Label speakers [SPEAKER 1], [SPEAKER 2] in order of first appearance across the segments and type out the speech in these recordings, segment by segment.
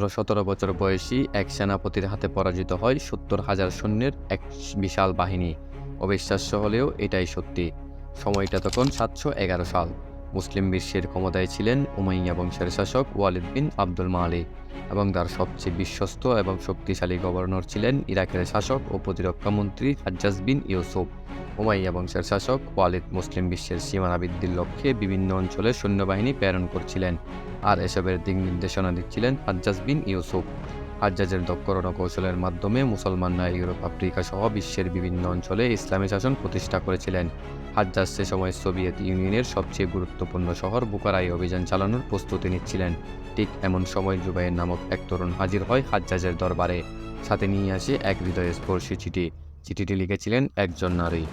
[SPEAKER 1] মাত্র সতেরো বছর বয়সী এক সেনাপতির হাতে পরাজিত হয় সত্তর হাজার সৈন্যের এক বিশাল বাহিনী। অবিশ্বাস্য হলেও এটাই সত্যি। সময়টা তখন সাতশো এগারো সাল। মুসলিম বিশ্বের ক্ষমতায় ছিলেন উমাইয়া বংশের শাসক ওয়ালিদ বিন আব্দুল মালিক এবং তার সবচেয়ে বিশ্বস্ত এবং শক্তিশালী গভর্নর ছিলেন ইরাকের শাসক ও প্রতিরক্ষা মন্ত্রী হাজ্জাজ বিন ইউসুফ। উমাইয়া বংশের শাসক ওয়ালিদ মুসলিম বিশ্বের সীমানা বৃদ্ধির লক্ষ্যে বিভিন্ন অঞ্চলে সৈন্যবাহিনী প্রেরণ করছিলেন আর এসবের দিক নির্দেশনা দিচ্ছিলেন হাজ্জাজ বিন ইউসুফ। হাজ্জাজের দক্ষ কৌশলের মাধ্যমে মুসলমানরা ইউরোপ, আফ্রিকা সহ বিশ্বের বিভিন্ন অঞ্চলে ইসলামী শাসন প্রতিষ্ঠা করেছিলেন। হাজ্জাজ সে সময় সোভিয়েত ইউনিয়নের সবচেয়ে গুরুত্বপূর্ণ শহর বুকারাই অভিযান চালানোর প্রস্তুতি নিচ্ছিলেন। ঠিক এমন সময় জুবাইয়ের নামক এক তরুণ হাজির হয় হাজ্জাজের দরবারে। সাথে নিয়ে আসে এক হৃদয় স্পর্শী চিঠি। চিঠিটি লিখেছিলেন একজন নারী।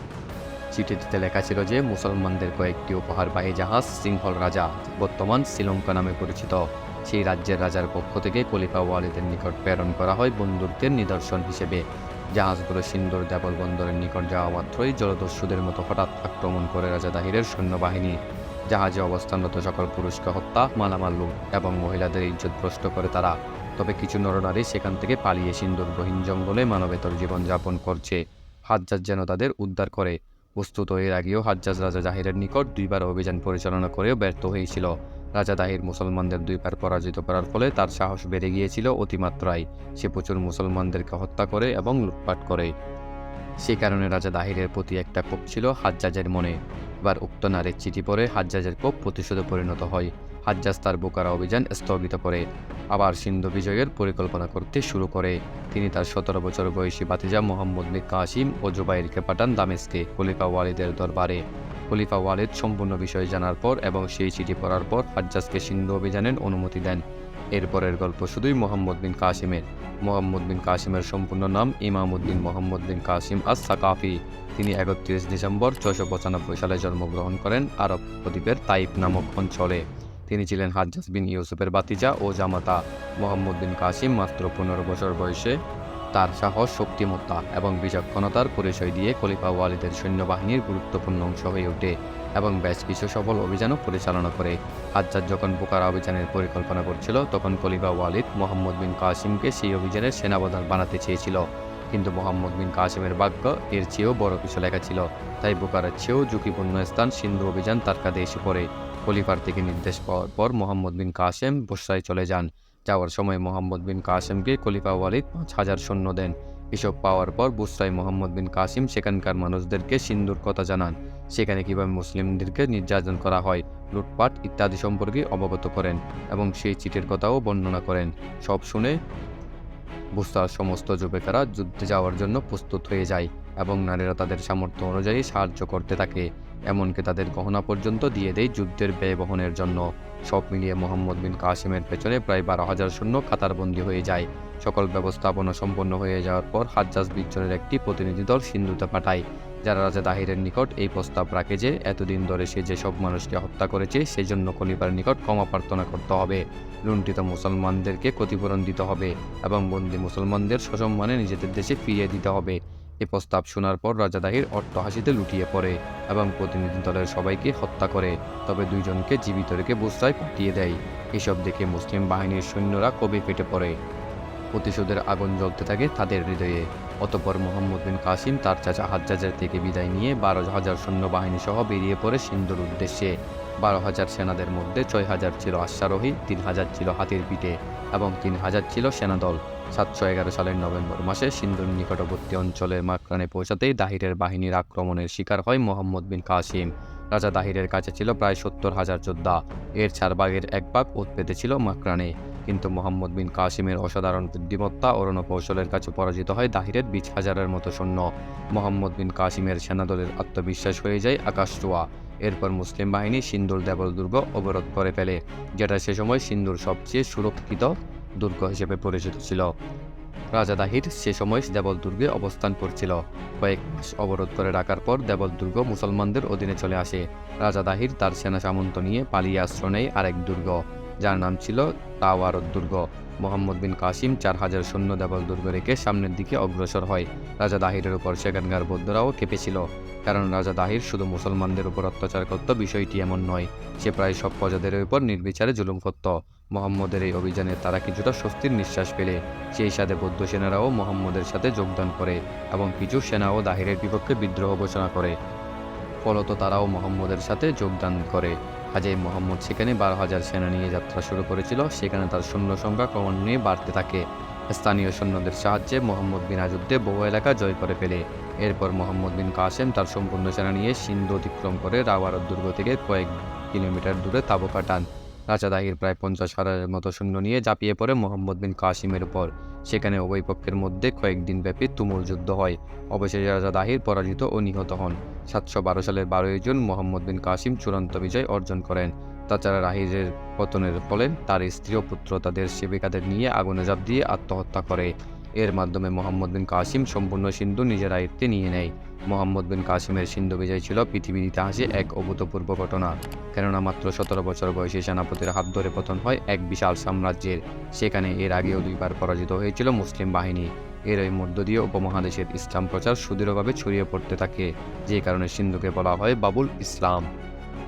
[SPEAKER 1] চিঠিটিতে লেখা ছিল যে, মুসলমানদের কয়েকটি উপহারবাহী জাহাজ সিংহল রাজা বর্তমান শ্রীলঙ্কা নামে পরিচিত। সেই রাজ্যের রাজার পক্ষ থেকে কলিফা ওয়ালিদের নিকট প্রেরণ করা হয় বন্ধুত্বের নিদর্শন হিসেবে। জাহাজগুলো সিন্দুর, দেবল বন্দরের নিকট যাওয়া মাত্রই জলদস্যুদের মতো হঠাৎ আক্রমণ করে রাজা দাহিরের সৈন্যবাহিনী। জাহাজে অবস্থানরত সকল পুরুষকে হত্যা, মালামাল লুট এবং মহিলাদের ইজ্জত ভ্রষ্ট করে তারা তবে কিছু নরনারী সেখান থেকে পালিয়ে সিন্দুর গহীন জঙ্গলে মানবেতর জীবনযাপন করছে। হাজ্জাজ যেন তাদের উদ্ধার করে। বস্তুত এর আগেও হাজ্জাজ রাজা জাহিরের নিকট দুইবার অভিযান পরিচালনা করেও ব্যর্থ হয়েছিল। রাজা দাহির মুসলমানদের দুইবার পরাজিত করার ফলে তার সাহস বেড়ে গিয়েছিল অতিমাত্রায়। সে প্রচুর মুসলমানদেরকে হত্যা করে এবং লুটপাট করে। সে কারণে রাজা দাহিরের প্রতি একটা কোপ ছিল হাজ্জাজের মনে। এবার উক্ত নারীর চিঠি পড়ে হাজ্জাজের কোপ প্রতিশোধে পরিণত হয়। হাজ্জাজ তার বোকারা অভিযান স্থগিত করে। আবার সিন্ধু বিজয়ের পরিকল্পনা করতে শুরু করে। তিনি তার সতেরো বছর বয়সী বাতিজা মোহাম্মদ মির কাসিম ও জুবাইরকে পাঠান দামেস্কে খলিফা ওয়ালিদের দরবারে। খলিফা ওয়ালিদ সম্পূর্ণ বিষয় জানার পর এবং সেই চিঠি পড়ার পর হাজ্জাজকে সিন্ধু অভিযানের অনুমতি দেন। এরপরের গল্প শুধুই মোহাম্মদ বিন কাসিমের। মোহাম্মদ বিন কাসিমের সম্পূর্ণ নাম ইমামউদ্দিন মোহাম্মদ বিন কাসিম আস সাকাফি তিনি একত্রিশ ডিসেম্বর ছয়শো পঁচানব্বই সালে জন্মগ্রহণ করেন আরব প্রদীপের তাইপ নামক অঞ্চলে। তিনি ছিলেন হাজ্জাজ বিন ইউসুফের বাতিজা ও জামাতা মোহাম্মদ বিন কাসিম, মাত্র পনেরো বছর বয়সে। তার সাহস, শক্তিমত্তা এবং বিচক্ষণতার পরিচয় দিয়ে খলিফা ওয়ালিদের সৈন্যবাহিনীর গুরুত্বপূর্ণ অংশ হয়ে ওঠে এবং বেশ কিছু সফল অভিযানও পরিচালনা করে। হাজ্জাজ যখন বোকারা অভিযানের পরিকল্পনা করছিল, তখন খলিফা ওয়ালিদ মোহাম্মদ বিন কাসিমকে সেই অভিযানের সেনাপ্রধান বানাতে চেয়েছিল। কিন্তু মোহাম্মদ বিন কাসিমের ভাগ্য এর চেয়েও বড় কিছু লেখা ছিল। তাই বোকারার চেয়েও ঝুঁকিপূর্ণ স্থান সিন্ধু অভিযান তার কাঁধে এসে পড়ে। খলিফার থেকে নির্দেশ পাওয়ার পর মোহাম্মদ বিন কাসেম বসরায় চলে যান। যাওয়ার সময় মোহাম্মদ বিন কাসেমকে খলিফা ওয়ালিদ পাঁচ হাজার সৈন্য দেন। এসব পাওয়ার পর বুসরাই মোহাম্মদ বিন কাসিম সেখানকার মানুষদেরকে সিন্ধুর কথা জানান। সেখানে কীভাবে মুসলিমদেরকে নির্যাতন করা হয়, লুটপাট ইত্যাদি সম্পর্কে অবগত করেন এবং সেই চিঠির কথাও বর্ণনা করেন। সব শুনে বুসরার সমস্ত যুবকেরা যুদ্ধে যাওয়ার জন্য প্রস্তুত হয়ে যায় এবং নারীরা তাদের সামর্থ্য অনুযায়ী সাহায্য করতে থাকে। এমনকি তাদের গহনা পর্যন্ত দিয়ে দেয় যুদ্ধের ব্যয় বহনের জন্য। সব মিলিয়ে মোহাম্মদ বিন কাসিমের পেছনে প্রায় বারো হাজার শূন্য কাতারবন্দি হয়ে যায়। সকল ব্যবস্থাপনা সম্পন্ন হয়ে যাওয়ার পর হাজ্জাজ বিজ্জনের একটি প্রতিনিধি দল সিন্ধুতে পাঠায়। যারা রাজা দাহিরের নিকট, এই প্রস্তাব রাখে যে, এতদিন ধরে সে যেসব মানুষকে হত্যা করেছে সেই জন্য খলিফার নিকট ক্ষমা প্রার্থনা করতে হবে। লুণ্ঠিত মুসলমানদেরকে ক্ষতিপূরণ দিতে হবে এবং বন্দী মুসলমানদের সসম্মানে নিজেদের দেশে ফিরিয়ে দিতে হবে। এ প্রস্তাব শোনার পর রাজা দাহির অট্টহাসিতে লুটিয়ে পড়ে এবং প্রতিনিধি দলের সবাইকে হত্যা করে, তবে দুইজনকে জীবিত রেখে বুসরায় পাঠিয়ে দেয়। এসব দেখে মুসলিম বাহিনীর সৈন্যরা কবি ফেটে পড়ে। প্রতিশোধের আগুন জ্বলতে থাকে। তাদের হৃদয়ে অতপর মোহাম্মদ বিন কাসিম, তার চাচা হাজ্জাজের থেকে বিদায় নিয়ে বারো হাজার সৈন্যবাহিনী সহ বেরিয়ে পড়ে সিন্ধুর উদ্দেশ্যে। বারো হাজার সেনাদের মধ্যে ছয় হাজার ছিল অশ্বারোহী তিন হাজার ছিল হাতির পিঠে এবং তিন হাজার ছিল সেনাদল। সাতশো এগারো সালের নভেম্বর মাসে সিন্ধুর নিকটবর্তী অঞ্চলের মাকরানে পৌঁছাতেই দাহিরের বাহিনীর আক্রমণের শিকার হয় মোহাম্মদ বিন কাসিম। রাজা দাহিরের কাছে ছিল প্রায় সত্তর হাজার যোদ্ধা। এর চার ভাগের এক ভাগ উৎপেতে ছিল মাকরানে কিন্তু মোহাম্মদ বিন কাসিমের অসাধারণ বুদ্ধিমত্তা ও রণকৌশলের কাছে পরাজিত হয় দাহিরের বিশ হাজারের মতো সৈন্য। মোহাম্মদ বিন কাসিমের সেনাদলের আত্মবিশ্বাস হয়ে যায় আকাশচুয়া এরপর মুসলিম বাহিনী সিন্দুর দেবল দুর্গ অবরোধ করে ফেলে, যেটা সে সময় সিন্দুর সবচেয়ে সুরক্ষিত দুর্গ হিসেবে পরিচিত ছিল। রাজা দাহির সে সময় দেবল দুর্গে অবস্থান করছিল। কয়েক মাস অবরোধ করে রাখার পর দেবল দুর্গ মুসলমানদের অধীনে চলে আসে। রাজা দাহির তার সেনা সামন্ত নিয়ে পালিয়ে আশ্রয় নেয় আরেক দুর্গ। যার নাম ছিল তাওয়ারত দুর্গ মোহাম্মদ বিন কাসিম চার হাজার সৈন্য দেবল দুর্গ রেখে সামনের দিকে অগ্রসর হয়। রাজা দাহিরের উপর সেখানকার বৌদ্ধরাও কেঁপেছিল কারণ রাজা দাহির শুধু মুসলমানদের উপর অত্যাচার করত, বিষয়টি এমন নয়, সে প্রায় সব প্রজাদের উপর নির্বিচারে জুলুম করত। মোহাম্মদের এই অভিযানে তারা কিছুটা স্বস্তির নিঃশ্বাস পেলে সেই সাথে বৌদ্ধ সেনারাও মোহাম্মদের সাথে যোগদান করে এবং কিছু সেনাও দাহিরের বিপক্ষে বিদ্রোহ ঘোষণা করে। ফলত তারাও মোহাম্মদের সাথে যোগদান করে। কাজেই মোহাম্মদ সেখানে বারো হাজার সেনা নিয়ে যাত্রা শুরু করেছিল। সেখানে তার সৈন্য সংখ্যা ক্রমান্বয়ে বাড়তে থাকে। স্থানীয় সৈন্যদের সাহায্যে মোহাম্মদ বিন আজুদ্দে বহু এলাকা জয় করে ফেলে। এরপর মোহাম্মদ বিন কাসেম তার সম্পূর্ণ সেনা নিয়ে সিন্ধু অতিক্রম করে রাওয়ারত দুর্গ থেকে কয়েক কিলোমিটার দূরে তাবু কাটান রাজা দাহির প্রায় পঞ্চাশ হাজারের মতো সৈন্য নিয়ে ঝাঁপিয়ে পড়ে মোহাম্মদ বিন কাসিমের উপর। সেখানে উভয় পক্ষের মধ্যে কয়েকদিন ব্যাপী তুমুল যুদ্ধ হয়। অবশেষে রাজা দাহির পরাজিত ও নিহত হন। সাতশো বারো সালের বারোই জুন মোহাম্মদ বিন কাসিম চূড়ান্ত বিজয় অর্জন করেন। তাছাড়া রাহিরের পতনের ফলে তার স্ত্রী ও পুত্র তাদের সেবিকাদের নিয়ে আগুনে জাপ দিয়ে আত্মহত্যা করে। মাধ্যমে মোহাম্মদ বিন কাসিম সম্পূর্ণ সিন্ধু নিজের আয়ত্তে নিয়ে নেয়। মোহাম্মদ বিন কাসিমের সিন্ধু বিজয় ছিল পৃথিবীর ইতিহাসে এক অভূতপূর্ব ঘটনা। কেননা মাত্র সতেরো বছর বয়সী সেনাপতির হাত ধরে পতন হয় এক বিশাল সাম্রাজ্যের। সেখানে এর আগেও দুইবার পরাজিত হয়েছিল মুসলিম বাহিনী। এর এই মধ্য দিয়ে উপমহাদেশের ইসলাম প্রচার সুদৃঢ়ভাবে ছড়িয়ে পড়তে থাকে। যে কারণে সিন্ধুকে বলা হয় বাবুল ইসলাম।